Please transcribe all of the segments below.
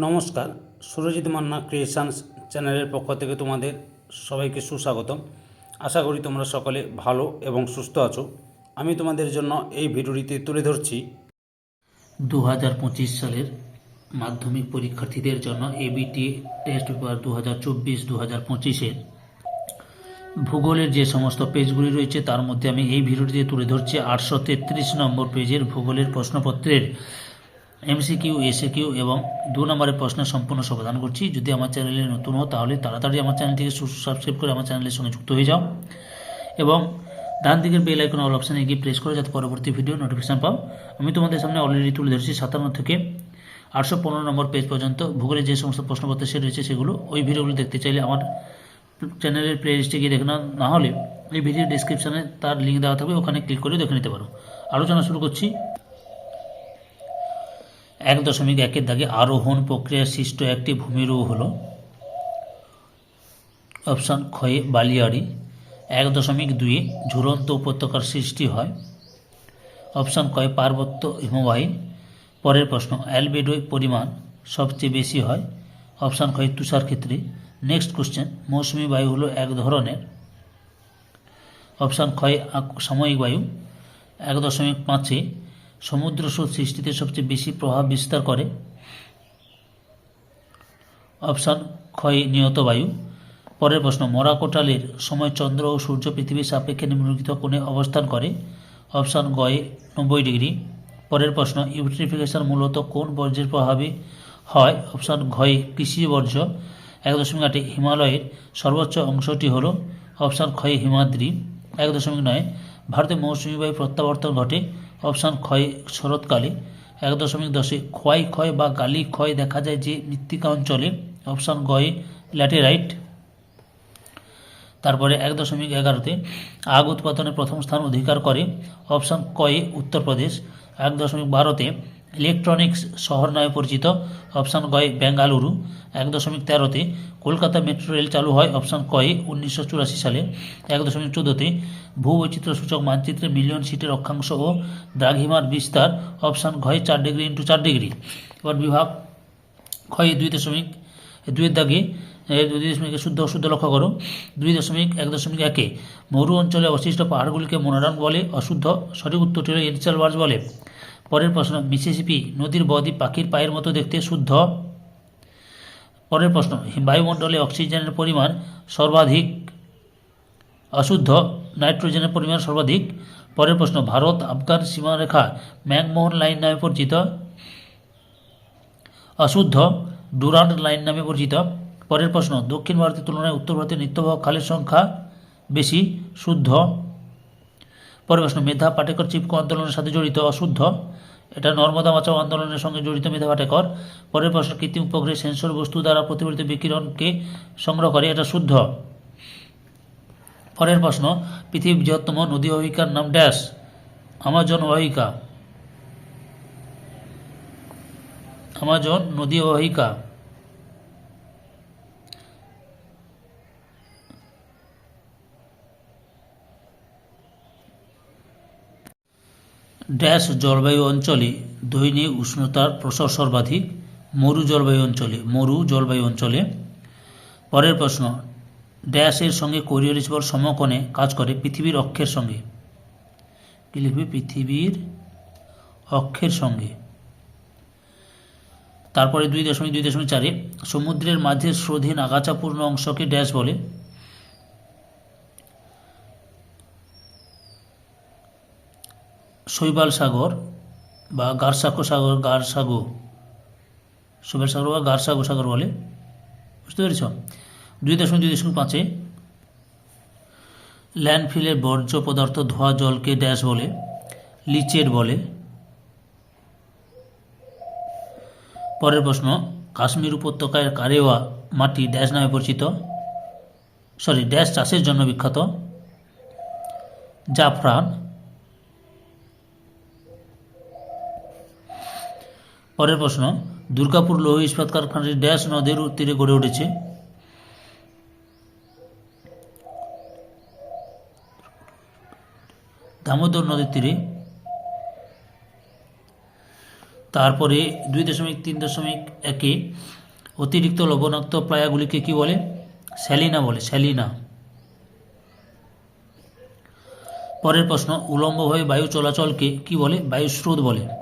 নমস্কার, সুরজিৎ মান্না ক্রিয়েশনস চ্যানেলের পক্ষ থেকে তোমাদের সবাইকে সুস্বাগতম। আশা করি তোমরা সকলে ভালো এবং সুস্থ আছো। আমি তোমাদের জন্য এই ভিডিওটিতে তুলে ধরছি দু হাজার পঁচিশ সালের মাধ্যমিক পরীক্ষার্থীদের জন্য এবিটি টেস্ট পেপার দু হাজার চব্বিশ দু হাজার ভূগোলের যে সমস্ত পেজগুলি রয়েছে, তার মধ্যে আমি এই ভিডিওটিতে তুলে ধরছি আটশো তেত্রিশ নম্বর পেজের ভূগোলের প্রশ্নপত্রের। এমসিকিউ, এসএকিউ এবং দু নম্বরের প্রশ্নের সম্পূর্ণ সমাধান করছি। যদি আমার চ্যানেলে নতুন হও, তাহলে তাড়াতাড়ি আমার চ্যানেলটিকে সাবস্ক্রাইব করে আমার চ্যানেলের সঙ্গে যুক্ত হয়ে যাও এবং ডান দিকের বেল আইকন অল অপশানে গিয়ে প্রেস করে যাতে পরবর্তী ভিডিও নোটিফিকেশন পাও। আমি তোমাদের সামনে অলরেডি তুলে ধরেছি সাতান্ন থেকে আটশো পনেরো নম্বর পেজ পর্যন্ত। ভূগোলের যে সমস্ত প্রশ্নপত্র সে রয়েছে সেগুলো ওই ভিডিওগুলো দেখতে চাইলে আমার চ্যানেলের প্লে লিস্টে গিয়ে দেখে না হলে এই ভিডিও ডিসক্রিপশানে তার লিঙ্ক দেওয়া থাকবে, ওখানে ক্লিক করে দেখে নিতে পারো। আলোচনা শুরু করছি। এক দশমিক একের দাগে আরোহণ প্রক্রিয়া সৃষ্ট একটি ভূমিরূপ হলো অপশান ক্ষয়ে বালিয়াড়ি। এক দশমিক দুইয়ে ঝুলন্ত উপত্যকার সৃষ্টি হয়। অপশান কয় পার্বত্য হিমবাহী। পরের প্রশ্ন, অ্যালবেডোয় পরিমাণ সবচেয়ে বেশি হয়? অপশান কয় তুষার ক্ষেত্রে। নেক্সট কোশ্চেন, মৌসুমি বায়ু হলো এক ধরনের। অপশান ক্ষয় সাময়িক বায়ু। এক দশমিক পাঁচে সমুদ্র স্রোত সৃষ্টিতে সবচেয়ে বেশি প্রভাব বিস্তার করে। অপশান, ক্ষয় নিয়ত বায়ু। পরের প্রশ্ন, মরাকোটালের সময় চন্দ্র ও সূর্য পৃথিবীর সাপেক্ষে নিম্নলিখিত কোণে অবস্থান করে। অপশান, গয়ে, নব্বই ডিগ্রি। পরের প্রশ্ন, ইউট্রিফিকেশন মূলত কোন বর্জ্যের প্রভাবে হয়? অপশান, ঘয়ে, কৃষি বর্জ্য। এক দশমিক আটে, হিমালয়ের সর্বোচ্চ অংশটি হল। অপশান, ক্ষয়ে হিমাদ্রি। এক দশমিক নয়, ভারতে মৌসুমী বায়ু প্রত্যাবর্তন ঘটে। অপশান ক্ষয় শরৎকালে এক দশমিক দশে ক্ষয় ক্ষয় বা গালি ক্ষয় দেখা যায় যে মৃত্তিকা অঞ্চলে। অপশান গয়ে ল্যাটেরাইট। তারপরে এক দশমিক এগারোতে আগ উৎপাদনে প্রথম স্থান অধিকার করে। অপশান কয়ে উত্তরপ্রদেশ। এক দশমিক বারোতে ইলেকট্রনিক্স শহর নামে পরিচিত, অপশান গয়ে বেঙ্গালুরু। এক দশমিক তেরোতে কলকাতা মেট্রো রেল চালু হয়, অপশান কয়ে উনিশশো চুরাশি সালে। এক দশমিক চোদ্দোতে ভূবৈচিত্র্য সূচক মানচিত্রে মিলিয়ন সিটের অক্ষাংশ ও দ্রাঘিমার বিস্তার, অপশান ঘয়ে চার ডিগ্রি ইন্টু চার ডিগ্রি। এবার বিভাগ ক্ষয়ে দুই দশমিক, দুইয়ের দাগে দুই দশমিক শুদ্ধ অশুদ্ধ লক্ষ্য করো। দুই দশমিক, এক দশমিক একে মরু অঞ্চলে অবশিষ্ট পাহাড়গুলিকে মোনারান বলে, অশুদ্ধ, সঠিক উত্তরটি হল ওয়ার্জ বলে। পরের প্রশ্ন, মিসিসিপি নদীর বদ্বীপ পাখির পায়ের মতো দেখতে শুদ্ধ? পরের প্রশ্ন, বায়ুমণ্ডলে অক্সিজেনের পরিমাণ সর্বাধিক অশুদ্ধ? নাইট্রোজেনের পরিমাণ সর্বাধিক? পরের প্রশ্ন, ভারত, আফগান সীমারেখা ম্যাকমোহন লাইন নামে পরিচিত? অশুদ্ধ, ডুরান্ড লাইন নামে পরিচিত? পরের প্রশ্ন, দক্ষিণ ভারতের তুলনায় উত্তর ভারতের নিত্যবাহক খালের সংখ্যা বেশি শুদ্ধ? পরের প্রশ্ন, মেধা পাটেকর চিপকো আন্দোলনের সাথে জড়িত, অশুদ্ধ? এটা নর্মদা বাঁচাও আন্দোলনের সঙ্গে জড়িত মেধা পাটেকর পরের প্রশ্ন, কৃত্রিম উপগ্রহে সেন্সর বস্তু দ্বারা প্রতিফলিত বিকিরণকে সংগ্রহ করে, এটা শুদ্ধ। পরের প্রশ্ন, পৃথিবীর বৃহত্তম নদী অহিকার নাম ড্যাশ, আমাজন অহিকা। আমাজন নদী অবাহিকা ড্যাশ জলবায়ু অঞ্চলে দৈনিক উষ্ণতার প্রসার সর্বাধিক মরু জলবায়ু অঞ্চলে, মরু জলবায়ু অঞ্চলে। পরের প্রশ্ন, ড্যাশের সঙ্গে কোরিওলিস বল সমকোণে কাজ করে পৃথিবীর অক্ষের সঙ্গে। কি লিখবে? পৃথিবীর অক্ষের সঙ্গে। তারপরে দুই দশমিক দুই দশমিক চারে, সমুদ্রের মাঝে স্রোধীন আগাছাপূর্ণ অংশকে ড্যাশ বলে। শৈবাল সাগর বা গারসাকো সাগর, গারসাগো, শৈবাল সাগর বা গারসাগো সাগর বলে। বুঝতে পেরেছ? দুই দশমিক দুই দশমিক পাঁচে ল্যান্ডফিলের বর্জ্য পদার্থ ধোয়া জলকে ড্যাশ বলে, লিচের বলে। পরের প্রশ্ন, কাশ্মীর উপত্যকায় কারেওয়া মাটি ড্যাশ নামে পরিচিত? সরি, ড্যাশ চাষের জন্য বিখ্যাত। জাফরান পরের প্রশ্ন, দুর্গাপুর লৌহ ইস্পাত কারখানাটি ড্যাশ নদের তীরে গড়ে উঠেছে। দামোদর নদীর তীরে। তারপরে দুই দশমিক তিন দশমিক একে অতিরিক্ত লবণাক্ত প্লায়াগুলিকে কি বলে? স্যালিনা বলে, স্যালিনা। পরের প্রশ্ন উলম্বভাবে বায়ু চলাচলকে কি বলে? বায়ু স্রোত বলে।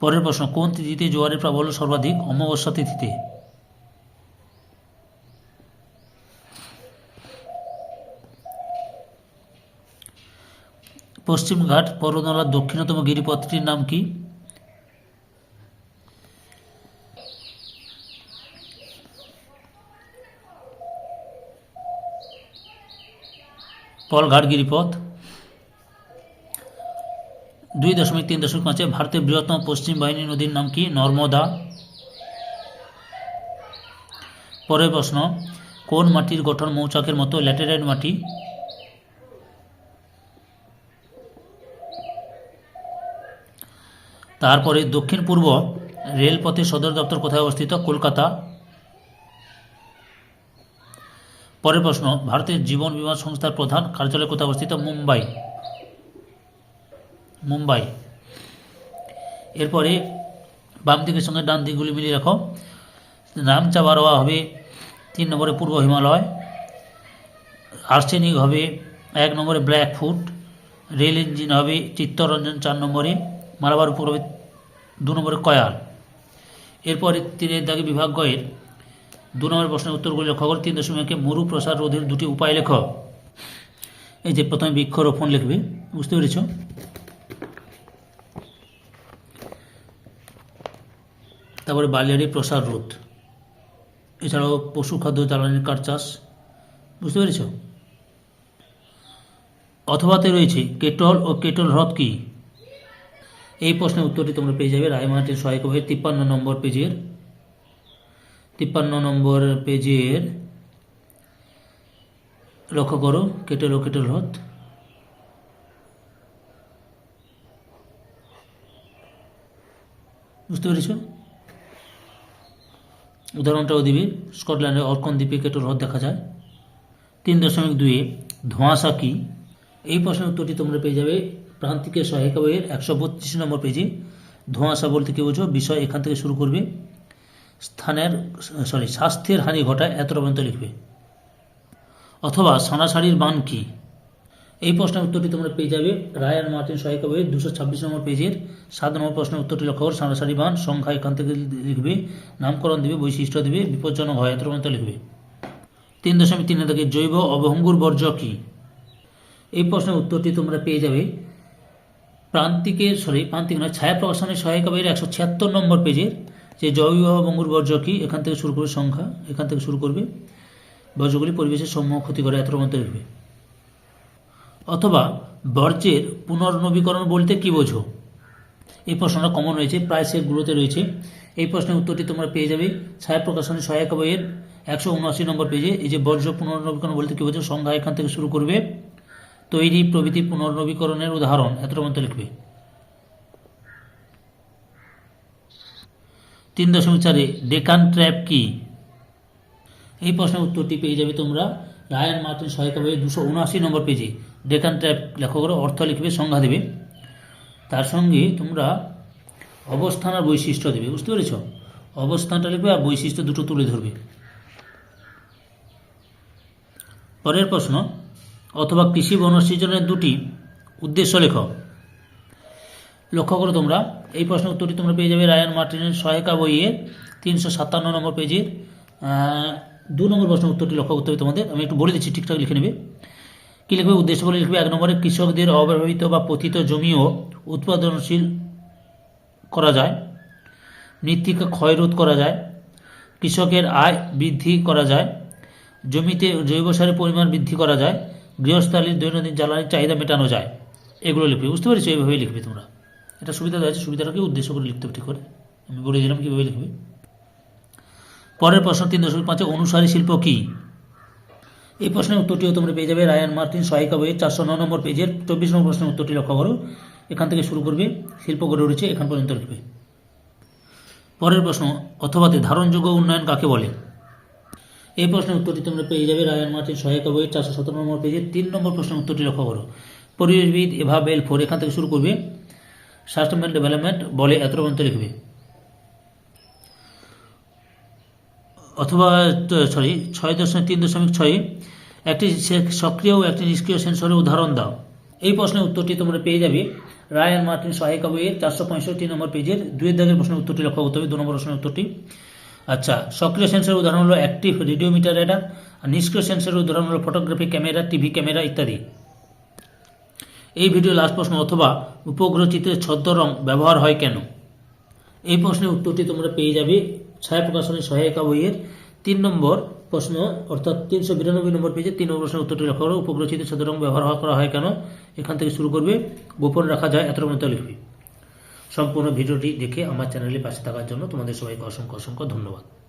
পরের প্রশ্ন, কোন তিথিতে জোয়ারের প্রাবল্য সর্বাধিক? অমাবস্যা তিথিতে। পশ্চিমঘাট পর্বতমালার দক্ষিণতম গিরিপথটির নাম কি? পলঘাট গিরিপথ। দুই দশমিক তিন দশমিক পাঁচে ভারতের বৃহত্তম পশ্চিম বাহিনী নদীর নাম কি? নর্মদা। পরের প্রশ্ন, কোন মাটির গঠন মৌচাকের মতো? ল্যাটেরাইট মাটি। তারপরে দক্ষিণ পূর্ব রেলপথের সদর দপ্তর কোথায় অবস্থিত? কলকাতা। পরের প্রশ্ন, ভারতের জীবন বীমা সংস্থার প্রধান কার্যালয় কোথায় অবস্থিত? মুম্বাই। মুম্বাই। এরপরে বাম দিকের সঙ্গে ডান দিকগুলি মিলিয়ে রাখো। নামচা বারোয়া হবে তিন নম্বরে পূর্ব হিমালয়। আর্সেনিক হবে এক নম্বরে ব্ল্যাক ফুট। রেল ইঞ্জিন হবে চিত্তরঞ্জন চার নম্বরে। মালাবার উপর হবে দু নম্বরে কয়াল। এরপরে তিনের দাগে বিভাগ গয়ের দু নম্বর প্রশ্নের উত্তরগুলি লক্ষ্য করো। তিন দশমিকে মরু প্রসার রোধের দুটি উপায় লেখ। এই যে প্রথমে বৃক্ষরোপণ লিখবে, বুঝতে পেরেছ? তারপরে বালিয়ারি প্রসার রোধ এছাড়াও পশু খাদ্য জ্বালানির কাঠ চাষ। বুঝতে পেরেছ? অথবাতে রয়েছে কেটল ও কেটল হ্রদ কি? এই প্রশ্নের উত্তরটি তোমরা পেয়ে যাবে রায়মাহাটির সহায়ক হয়ে তিপ্পান্ন নম্বর পেজের। তিপ্পান্ন নম্বর পেজের। লক্ষ্য করো, কেটেল ও কেটেল হ্রদ। বুঝতে পেরেছ? উদাহরণটাও দিবে। স্কটল্যান্ডের অর্কন দ্বীপে কেটল হ্রদ দেখা যায়। তিন দশমিক দুয়ে ধোঁয়াশা কি? এই প্রশ্নের উত্তরটি তোমরা পেয়ে যাবে প্রান্তিকের সহায়িকা বইয়ের একশো বত্রিশ নম্বর পেজে। ধোঁয়াশা বলতে কি বোঝো? বিষয় এখান থেকে শুরু করবে। স্থানের সরি স্বাস্থ্যের হানি ঘটায় এত পর্যন্ত লিখবে। অথবা সানাসাড়ির বান কি? এই প্রশ্নের উত্তরটি তোমরা পেয়ে যাবে। রায়ান মার্টিন সহায়িকা বইয়ের দুশো ছাব্বিশ নম্বর পেজের সাত নম্বর প্রশ্নের উত্তরটি লক্ষ্য করো সানাসাড়ি বান, সংখ্যা এখান থেকে লিখবে, নামকরণ দেবে, বৈশিষ্ট্য দেবে, বিপজ্জনক হয় এত লিখবে। তিন দশমিক তিন থেকে জৈব অবহঙ্গুর বর্জ্য কী? এই প্রশ্নের উত্তরটি তোমরা পেয়ে যাবে প্রান্তিকের সরি প্রান্তিক নয়, ছায়া প্রকাশনের সহায়িকা একশো ছিয়াত্তর নম্বর পেজের যে জৈব বঙ্গুর বর্জ্য কি, এখান থেকে শুরু করবে সংখ্যা, এখান থেকে শুরু করবে বর্জ্যগুলি পরিবেশের সমূহ ক্ষতি করে মধ্যে লিখবে। অথবা বর্জ্যের পুনর্নবীকরণ বলতে কি বোঝো? এই প্রশ্নটা কমন রয়েছে, প্রায় সেটগুলোতে রয়েছে। এই প্রশ্নের উত্তরটি তোমরা পেয়ে যাবে ছায়া প্রকাশনের সহায়িকা বইয়ের একশো উনআশি নম্বর পেজে এই যে বর্জ্য পুনর্নবীকরণ বলতে কি বোঝো, সংজ্ঞা এখান থেকে শুরু করবে। তৈরি প্রভৃতি পুনর্নবীকরণের উদাহরণ এতটা মধ্যে লিখবে। তিন দশমিক চারে, ডেকান ট্র্যাপ কি? এই প্রশ্নের উত্তরটি পেয়ে যাবে তোমরা রায়ান মার্টিন সহায়িকা বইয়ের দুশো উনআশি নম্বর পেজে ডেকান ট্র্যাপ লেখো করে অর্থ লিখবে, সংজ্ঞা দেবে। তার সঙ্গে তোমরা অবস্থান আর বৈশিষ্ট্য দেবে, বুঝতে পেরেছ? অবস্থানটা লিখবে আর বৈশিষ্ট্য দুটো তুলে ধরবে। পরের প্রশ্ন, অথবা কৃষি বনসৃজনের দুটি উদ্দেশ্য লেখ। লক্ষ্য করো তোমরা, এই প্রশ্নের উত্তরটি তোমরা পেয়ে যাবে রায়ান মার্টিনের সহায়িকা বইয়ের তিনশো সাতান্ন নম্বর পেজের দু নম্বর প্রশ্নের উত্তরটি লক্ষ্য করতে হবে তোমাদের। আমি একটু বলে দিচ্ছি, ঠিকঠাক লিখে নেবে। কী লিখবে? উদ্দেশ্য বলে লিখবে, এক নম্বরে কৃষকদের অব্যবহৃত বা পতিত জমিও উৎপাদনশীল করা যায়, মৃত্তিকা ক্ষয়রোধ করা যায়, কৃষকের আয় বৃদ্ধি করা যায়, জমিতে জৈব সারের পরিমাণ বৃদ্ধি করা যায়, গৃহস্থালীর দৈনন্দিন জ্বালানির চাহিদা মেটানো যায়। এগুলো লিখবে। বুঝতে পেরেছ? এইভাবেই লিখবে তোমরা। এটা সুবিধা আছে সুবিধাটাকে উদ্দেশ্য করে লিখতে ঠিক করে? আমি বলে দিলাম কীভাবে লিখবে। পরের প্রশ্ন তিন দশমিক পাঁচে অনুসারী শিল্প কী? এই প্রশ্নের উত্তরটিও তোমরা পেয়ে যাবে রায়ান মার্টিন সহায়িকা বইয়ের চারশো ন নম্বর পেজের চব্বিশ নম্বর প্রশ্নের উত্তরটি লক্ষ্য করো। এখান থেকে শুরু করবে, শিল্প গড়ে উঠেছে, এখান পর্যন্ত লিখবে। পরের প্রশ্ন, অথবাতে ধারণযোগ্য উন্নয়ন কাকে বলে? এই প্রশ্নের উত্তরটি তোমরা পেয়ে যাবে রায়ান মার্টিন সহায়িকা বইয়ের চারশো সতেরো নম্বর পেজের তিন নম্বর প্রশ্নের উত্তরটি লক্ষ্য করো। পরিবেশবিদ এভা বেল ফোর, এখান থেকে শুরু করবে। সাস্টেনেবল ডেভেলপমেন্ট বলে এত পর্যন্ত লিখবে। অথবা সরি ছয় দশমিক তিন দশমিক ছয়ে। একটি সক্রিয় ও একটি নিষ্ক্রিয় সেন্সরের উদাহরণ দাও। এই প্রশ্নের উত্তরটি তোমরা পেয়ে যাবে। রায়ান মার্টিন সহায়িকা বইয়ের চারশো পঁয়ষট্টি নম্বর পেজের দুই দাগের প্রশ্নের উত্তরটি লক্ষ্য করতে হবে, দু নম্বর প্রশ্নের উত্তরটি। আচ্ছা সক্রিয় সেন্সরের উদাহরণ হলো অ্যাক্টিভ রেডিওমিটার রেডার আর নিষ্ক্রিয় সেন্সরের উদাহরণ হলো ফটোগ্রাফি ক্যামেরা, টিভি ক্যামেরা ইত্যাদি। এই ভিডিও লাস্ট প্রশ্ন অথবা উপগ্রহ চিত্রের ছদ্ম রং ব্যবহার হয় কেন? এই প্রশ্নের উত্তরটি তোমরা পেয়ে যাবে ছায়া প্রকাশনের সহায়িকা বইয়ের তিন নম্বর প্রশ্ন, অর্থাৎ তিনশো বিরানব্বই নম্বর পেজে তিন নম্বর প্রশ্নের উত্তরটি লক্ষ্য করো উপগ্রহ চিত্রের ছদ্ম রং ব্যবহার করা হয় কেন? এখান থেকে শুরু করবে। গোপন রাখা যায় এত মতো লিখবে। সম্পূর্ণ ভিডিওটি দেখে আমার চ্যানেলে পাশে থাকার জন্য তোমাদের সবাইকে অসংখ্য অসংখ্য ধন্যবাদ।